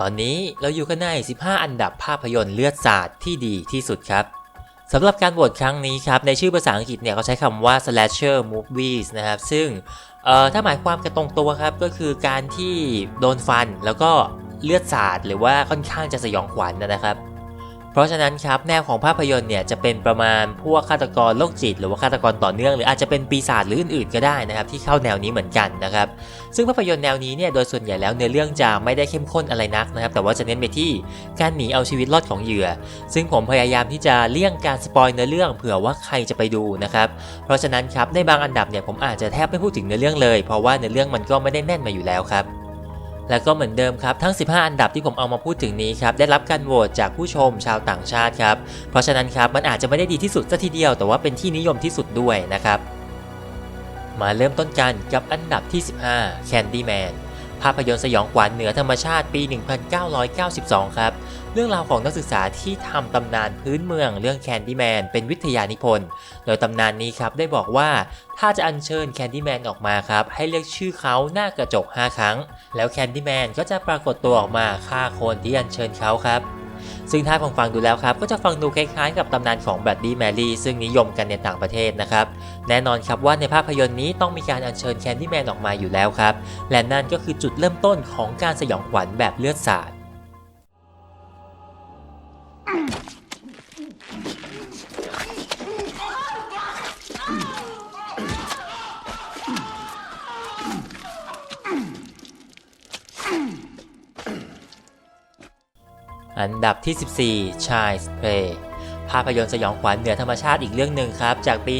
ตอนนี้เราอยู่กันใน 15 อันดับภาพยนตร์เลือดสาดที่ดีที่สุดครับสำหรับการโหวตครั้งนี้ครับในชื่อภาษาอังกฤษเนี่ยเขาใช้คำว่า slasher movies นะครับ ซึ่งเอ่อถ้าหมายความกันตรงตัวครับ ก็คือการที่โดนฟันแล้วก็เลือดสาดหรือว่าค่อนข้างจะสยองขวัญนะครับ เพราะฉะนั้นครับแนวของภาพยนตร์เนี่ยจะเป็นประมาณพวกฆาตกรโรคจิต หรือว่าฆาตกรต่อเนื่อง หรืออาจจะเป็นปีศาจหรืออื่นๆก็ได้นะครับที่เข้าแนวนี้เหมือนกันนะครับซึ่งภาพยนตร์แนวนี้เนี่ยโดยส่วนใหญ่แล้วเนื้อเรื่องจะไม่ได้เข้มข้นอะไรนักนะครับแต่ว่าจะเน้นไปที่การหนีเอาชีวิตรอดของเหยื่อ ซึ่งผมพยายามที่จะเลี่ยงการสปอยเนื้อเรื่องเผื่อว่าใครจะไปดูนะครับเพราะฉะนั้นครับในบางอันดับเนี่ยผมอาจจะแทบไม่พูดถึงเนื้อเรื่องเลย เพราะว่าเนื้อเรื่องมันก็ไม่ได้แน่นมาอยู่แล้วครับ และก็เหมือนเดิมครับทั้ง 15 อันดับที่ผมเอามาพูดถึงนี้ครับได้รับการโหวตจากผู้ชมชาวต่างชาติครับเพราะฉะนั้นครับมันอาจจะไม่ได้ดีที่สุดซะทีเดียว แต่ว่าเป็นที่นิยมที่สุดด้วยนะครับ มาเริ่มต้นกันกับอันดับที่ 15 Candyman ภาพยนตร์สยองขวัญเหนือธรรมชาติปี 1992 ครับ เรื่องราวของนักศึกษาที่ทำตำนานพื้นเมืองเรื่อง Candyman เป็นวิทยานิพนธ์ โดยตำนานนี้ครับได้บอกว่าถ้าจะอัญเชิญ Candyman ออกมาครับ ให้เรียกชื่อเขาหน้ากระจก 5 ครั้ง แล้ว Candyman ก็จะปรากฏตัวออกมาฆ่าคนที่อัญเชิญเขาครับ ซึ่งถ้าฟังฟังดูแล้วครับก็จะฟังดูคล้ายๆ กับตำนานของแบดดี้แมรี่ซึ่งนิยมกันในต่างประเทศนะครับแน่นอนครับว่าในภาพยนตร์นี้ต้องมีการอัญเชิญแคนดี้แมนออกมาอยู่แล้วครับและนั่นก็คือจุดเริ่มต้นของการสยองขวัญแบบเลือดสาด อันดับที่ 14 Child's Play ภาพยนตร์สยองขวัญเหนือธรรมชาติอีกเรื่องหนึ่งครับ จากปี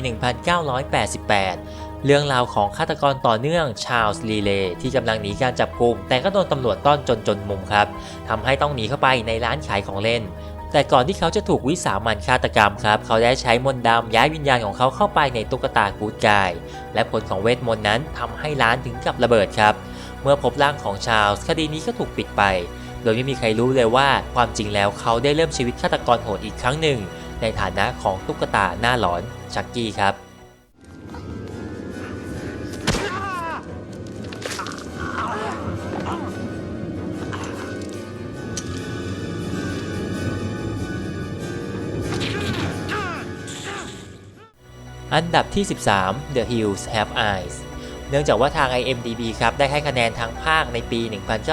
1988 เรื่องราวของฆาตกรต่อเนื่องชาลส์ลีเลย์ที่กำลังหนีการจับกุม แต่ก็โดนตำรวจต้อนจนจนมุมครับทำให้ต้องหนีเข้าไปในร้านขายของเล่น แต่ก่อนที่เขาจะถูกวิสามันฆาตกรรมครับ เขาได้ใช้มนต์ดำย้ายวิญญาณของเขาเข้าไปในตุ๊กตากูดกาย และผลของเวทมนต์นั้นทำให้ร้านถึงกับระเบิดครับ เมื่อพบร่างของชาลส์คดีนี้ก็ถูกปิดไป โดยไม่มีใครรู้เลยว่าความจริงแล้วเขาได้เริ่มชีวิตฆาตกรโหดอีกครั้งหนึ่ง ในฐานะของตุ๊กตาหน้าหลอนชักกี้ครับอันดับที่ 13 The Hills Have Eyes เนื่องจากว่าทาง IMDb ครับได้ให้คะแนนทั้งภาคในปี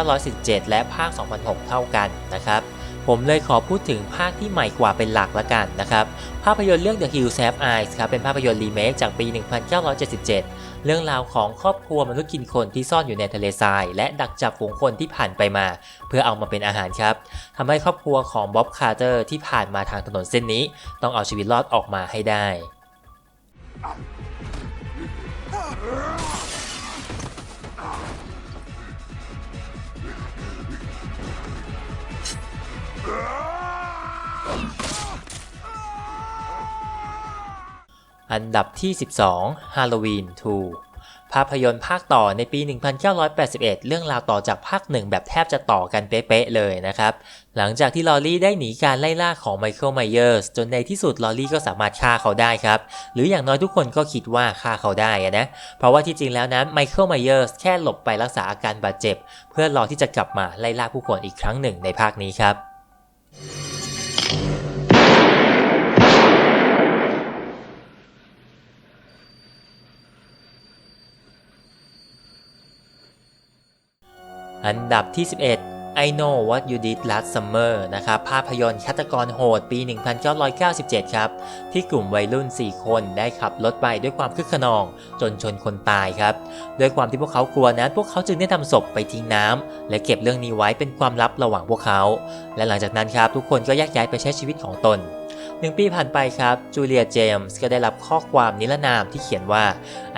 1917 และภาค 2006 เท่ากันนะครับผมเลยขอพูดถึงภาคที่ใหม่กว่าเป็นหลักละกันนะครับ ภาพยนตร์เรื่อง The Hills Have Eyes ครับเป็นภาพยนตร์รีเมคจากปี 1977 เรื่องราวของครอบครัวมนุษย์กินคนที่ซ่อนอยู่ในทะเลทราย และดักจับฝูงคนที่ผ่านไปมา เพื่อเอามาเป็นอาหารครับทำให้ครอบครัวของบ๊อบคาร์เตอร์ที่ผ่านมาทางถนนเส้นนี้ ต้องเอาชีวิตรอดออกมาให้ได้ อันดับที่ 12 Halloween 2 ภาพยนตร์ภาคต่อในปี 1981 เรื่องราวต่อจากภาคหนึ่งแบบแทบจะต่อกันเป๊ะๆเลยนะครับ หลังจากที่ลอรี่ได้หนีการไล่ล่าของไมเคิลไมเยอร์สจนในที่สุดลอรี่ก็สามารถฆ่าเขาได้ครับ หรืออย่างน้อยทุกคนก็คิดว่าฆ่าเขาได้นะ เพราะว่าที่จริงแล้วนั้นไมเคิลไมเยอร์สแค่หลบไปรักษาอาการบาดเจ็บ เพื่อรอที่จะกลับมาไล่ล่าผู้คนอีกครั้งหนึ่งในภาคนี้ครับ อันดับที่ 11 I Know What You Did Last Summer นะครับภาพยนตร์ฆาตกรโหดปี 1997 ครับ ที่กลุ่มวัยรุ่น 4 คนได้ขับรถไปด้วยความคึกขนอง จนชนคนตายครับ ด้วยความที่พวกเขากลัวนั้น พวกเขาจึงได้ทำศพไปทิ้งน้ำและเก็บเรื่องนี้ไว้เป็นความลับระหว่างพวกเขา และหลังจากนั้นครับทุกคนก็แยกย้ายไปใช้ชีวิตของตนหนึ่งปีผ่านไปครับ จูเลียเจมส์ก็ได้รับข้อความนิรนามที่เขียนว่า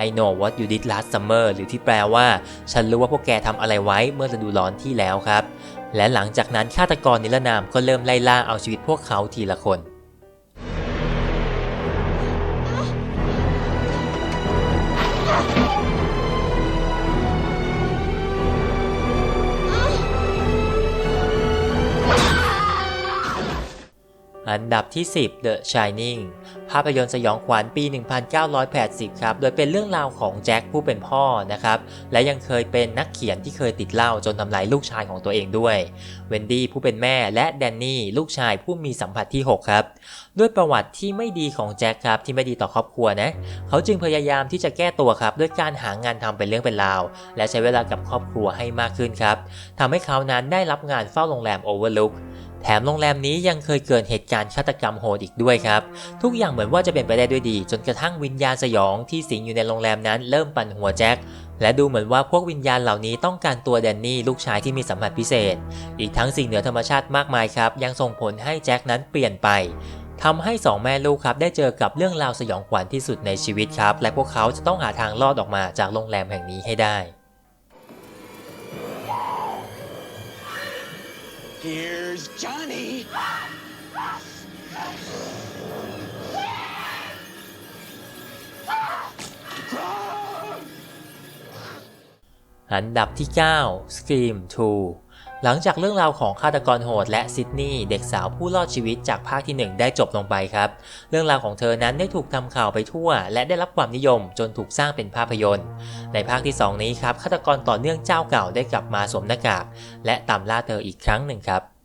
I know what you did last summer หรือที่แปลว่า ฉันรู้ว่าพวกแกทำอะไรไว้เมื่อฤดูร้อนที่แล้วครับ และหลังจากนั้นฆาตกรนิรนามก็เริ่มไล่ล่าเอาชีวิตพวกเขาทีละคน อันดับที่ 10 The Shining ภาพยนตร์สยองขวัญปี 1980 ครับ โดยเป็นเรื่องราวของแจ็คผู้เป็นพ่อนะครับ และยังเคยเป็นนักเขียนที่เคยติดเหล้าจนทำลายลูกชายของตัวเองด้วย เวนดี้ผู้เป็นแม่และแดนนี่ลูกชายผู้มีสัมผัสที่ 6 ครับ ด้วยประวัติที่ไม่ดีของแจ็คครับที่ไม่ดีต่อครอบครัวนะ เขาจึงพยายามที่จะแก้ตัวครับด้วยการหางานทำเป็นเรื่องเป็นราว และใช้เวลากับครอบครัวให้มากขึ้นครับทำให้เขานั้นได้รับงานเฝ้าโรงแรมโอเวอร์ลุก แถมโรงแรมนี้ยังเคยเกิดเหตุการณ์ฆาตกรรมโหดอีกด้วยครับ ทุกอย่างเหมือนว่าจะเป็นไปได้ด้วยดี จนกระทั่งวิญญาณสยองที่สิงอยู่ในโรงแรมนั้นเริ่มปั่นหัวแจ็คและดูเหมือนว่าพวกวิญญาณเหล่านี้ต้องการตัวแดนนี่ลูกชายที่มีสัมผัสพิเศษ อีกทั้งสิ่งเหนือธรรมชาติมากมายครับ ยังส่งผลให้แจ็คนั้นเปลี่ยนไปทำให้สองแม่ลูกครับได้เจอกับเรื่องราวสยองขวัญที่สุดในชีวิตครับ และพวกเขาจะต้องหาทางรอดออกมาจากโรงแรมแห่งนี้ให้ได้ Here's Johnny. อันดับที่ 9 Scream 2 หลังจากเรื่องราวของฆาตกรโหดและซิดนีย์เด็กสาวผู้รอดชีวิตจากภาคที่ 1 ได้จบลงไปครับ เรื่องราวของเธอนั้นได้ถูกทำข่าวไปทั่ว และได้รับความนิยมจนถูกสร้างเป็นภาพยนตร์ ในภาคที่ 2 นี้ครับฆาตกรต่อเนื่องเจ้าเก่าได้กลับมาสวมหน้ากาก และตามล่าเธออีกครั้งหนึ่งครับ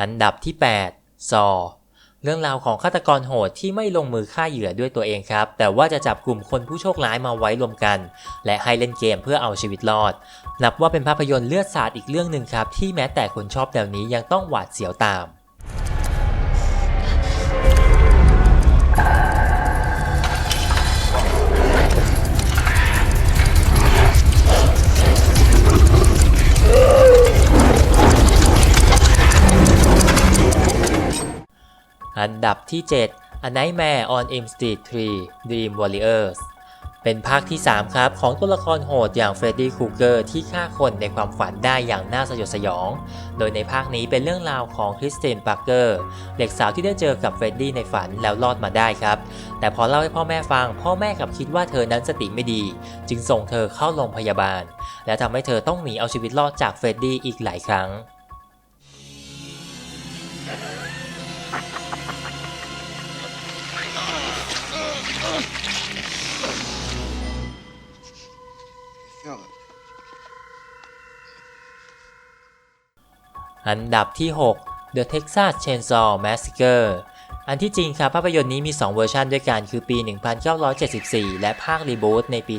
อันดับที่ 8 ซอ เรื่องราวของฆาตกรโหดที่ไม่ลงมือฆ่าเหยื่อด้วยตัวเองครับ แต่ว่าจะจับกลุ่มคนผู้โชคร้ายมาไว้รวมกัน และให้เล่นเกมเพื่อเอาชีวิตรอด นับว่าเป็นภาพยนตร์เลือดสาดอีกเรื่องหนึ่งครับ ที่แม้แต่คนชอบแนวนี้ยังต้องหวาดเสียวตาม อันดับที่ 7 A Nightmare on Elm Street 3 Dream Warriors เป็นภาคที่ 3 ครับ ของตัวละครโหดอย่างเฟรดดี้คูเกอร์ที่ฆ่าคนในความฝันได้อย่างน่าสยดสยอง โดยในภาคนี้เป็นเรื่องราวของคริสตินปาร์เกอร์เด็กสาวที่ได้เจอกับเฟรดดี้ในฝันแล้วรอดมาได้ครับ แต่พอเล่าให้พ่อแม่ฟัง พ่อแม่กลับคิดว่าเธอนั้นสติไม่ดี จึงส่งเธอเข้าโรงพยาบาล และทำให้เธอต้องหนีเอาชีวิตรอดจากเฟรดดี้อีกหลายครั้ง อันดับที่ 6 The Texas Chainsaw Massacre อันที่จริงครับภาพยนตร์นี้มี 2 เวอร์ชันด้วยกันคือปี 1974 และภาครีบูตในปี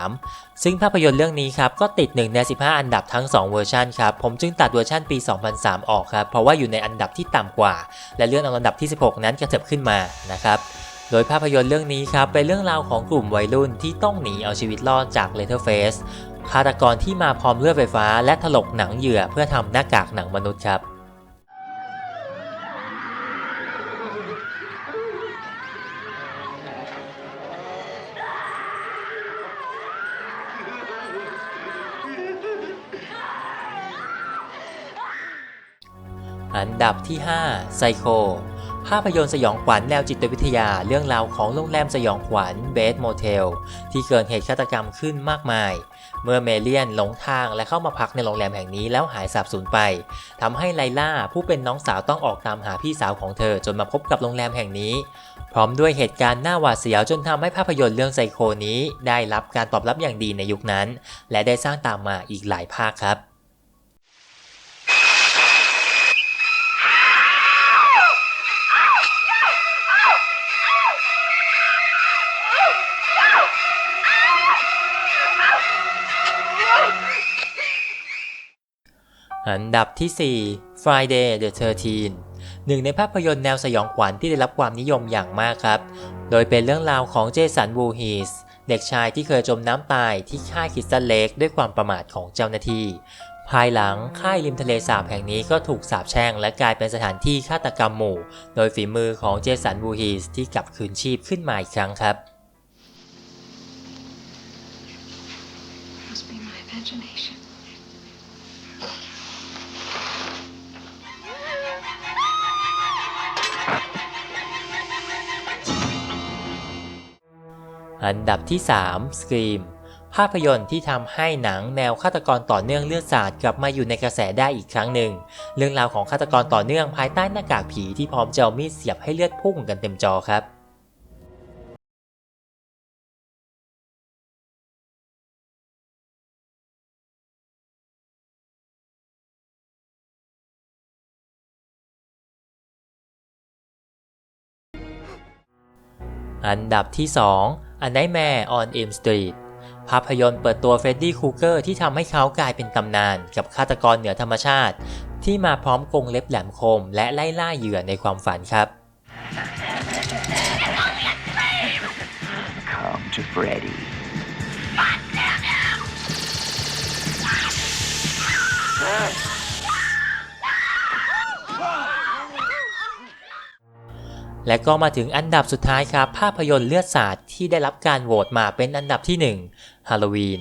2003 ซึ่งภาพยนตร์เรื่องนี้ครับก็ติด 1 ใน 15 อันดับทั้ง 2 เวอร์ชันครับ ผมจึงตัดเวอร์ชันปี 2003 ออกครับ เพราะว่าอยู่ในอันดับที่ต่ำกว่า และเลื่อนเอาอันดับที่ 16 นั้นกระเถิบขึ้นมานะครับโดยภาพยนตร์เรื่องนี้ครับเป็นเรื่องราวของกลุ่มวัยรุ่นที่ต้องหนีเอาชีวิตรอดจากเลเทอร์เฟส ฆาตกรที่มาพร้อมเลือดไฟฟ้าและถลกหนังเหยื่อเพื่อทำหน้ากากหนังมนุษย์ครับ อันดับที่ 5 ไซโค ภาพยนตร์สยองขวัญแนวจิตวิทยาเรื่องราวของโรงแรมสยองขวัญเบสโมเทลที่เกิดเหตุฆาตกรรมขึ้นมากมาย เมื่อเมเลียนหลงทางและเข้ามาพักในโรงแรมแห่งนี้แล้วหายสาบสูญไปทำให้ไลล่าผู้เป็นน้องสาวต้องออกตามหาพี่สาวของเธอจนมาพบกับโรงแรมแห่งนี้ พร้อมด้วยเหตุการณ์หน้าหวาดเสียวจนทำให้ภาพยนตร์เรื่องไซโคนี้ ได้รับการตอบรับอย่างดีในยุคนั้น และได้สร้างตามมาอีกหลายภาคครับ อันดับที่ 4 Friday the 13หนึ่งในภาพยนตร์แนวสยองขวัญที่ได้รับความนิยมอย่างมากครับ โดยเป็นเรื่องราวของเจสันวูฮีสเด็กชายที่เคยจมน้ำตายที่ค่ายคิสตัลเลกด้วยความประมาทของเจ้าหน้าที่ ภายหลังค่ายริมทะเลสาบแห่งนี้ก็ถูกสาปแช่งและกลายเป็นสถานที่ฆาตกรรมหมู่ โดยฝีมือของเจสันวูฮีสที่กลับคืนชีพขึ้นมาอีกครั้งครับ อันดับที่ 3 Scream ภาพยนตร์ที่ทำให้หนังแนวฆาตกรต่อเนื่องเลือดสาดกลับมาอยู่ในกระแสได้อีกครั้งหนึ่ง เรื่องราวของฆาตกรต่อเนื่องภายใต้หน้ากากผีที่พร้อมจะเอามีดเสียบให้เลือดพุ่งกันเต็มจอครับอันดับที่ 2 A Nightmare on Elm Street ภาพยนตร์เปิดตัวเฟรดดี้คูเกอร์ที่ทำให้เขากลายเป็นตำนานกับฆาตกรเหนือธรรมชาติ ที่มาพร้อมกรงเล็บแหลมคม และไล่ล่าเหยื่อในความฝันครับ Come to Freddy. และก็มาถึงอันดับสุดท้ายครับภาพยนตร์เลือดสาดที่ได้รับการโหวตมาเป็นอันดับที่1 Halloween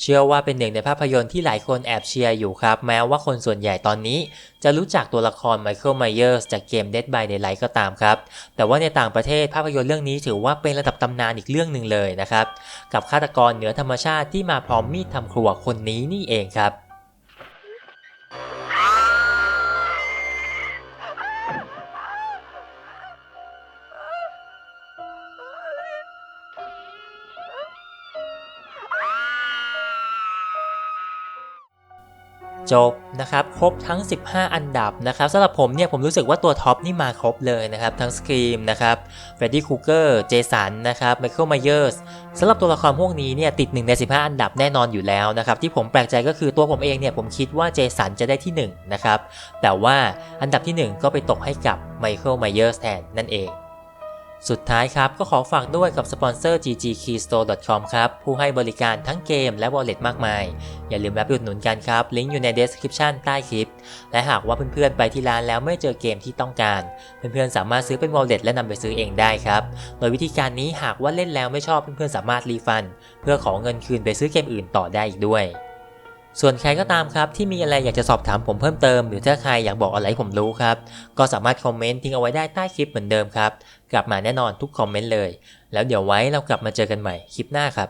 เชื่อว่าเป็นหนึ่งในภาพยนตร์ที่หลายคนแอบเชียร์อยู่ครับ แม้ว่าคนส่วนใหญ่ตอนนี้ จะรู้จักตัวละครไมเคิลไมเยอร์สจากเกม Dead by Daylight ก็ตามครับ แต่ว่าในต่างประเทศภาพยนตร์เรื่องนี้ถือว่าเป็นระดับตำนานอีกเรื่องหนึ่งเลยนะครับ กับฆาตกรเหนือธรรมชาติที่มาพร้อมมีดทำครัวคนนี้นี่เองครับ จบนะครับครบทั้ง 15 อันดับนะครับสำหรับผมเนี่ยผมรู้สึกว่าตัวท็อปนี่มาครบเลยนะครับทั้งสกรีมนะครับเฟรดดี้คูเกอร์เจสันนะครับไมเคิลไมเยอร์สสำหรับตัวละครพวกนี้เนี่ยติด 1 ใน 15 อันดับแน่นอนอยู่แล้วนะครับที่ผมแปลกใจก็คือตัวผมเองเนี่ยผมคิดว่าเจสันจะได้ที่ 1 นะครับแต่ว่าอันดับที่ 1 ก็ไปตกให้กับไมเคิลไมเยอร์สแทนนั่นเอง สุดท้ายครับ ก็ขอฝากด้วยกับสปอนเซอร์ ggkeystore.com ครับ ผู้ให้บริการทั้งเกมและ wallet มากมาย อย่าลืมแวะไปอุดหนุนกันครับ ลิงก์อยู่ใน description ใต้คลิป และหากว่าเพื่อนๆ ไปที่ร้านแล้วไม่เจอเกมที่ต้องการ เพื่อนๆ สามารถซื้อเป็น wallet และนำไปซื้อเองได้ครับ โดยวิธีการนี้หากว่าเล่นแล้วไม่ชอบเพื่อนๆ สามารถรีฟัน เพื่อขอเงินคืนไปซื้อเกมอื่นต่อได้อีกด้วย ส่วนใครก็ตามครับที่มีอะไรอยากจะสอบถามผมเพิ่มเติม หรือถ้าใครอยากบอกอะไรผมรู้ครับ ก็สามารถคอมเมนต์ทิ้งเอาไว้ได้ใต้คลิปเหมือนเดิมครับ กลับมาแน่นอนทุกคอมเมนต์เลย แล้วเดี๋ยวไว้เรากลับมาเจอกันใหม่คลิปหน้าครับ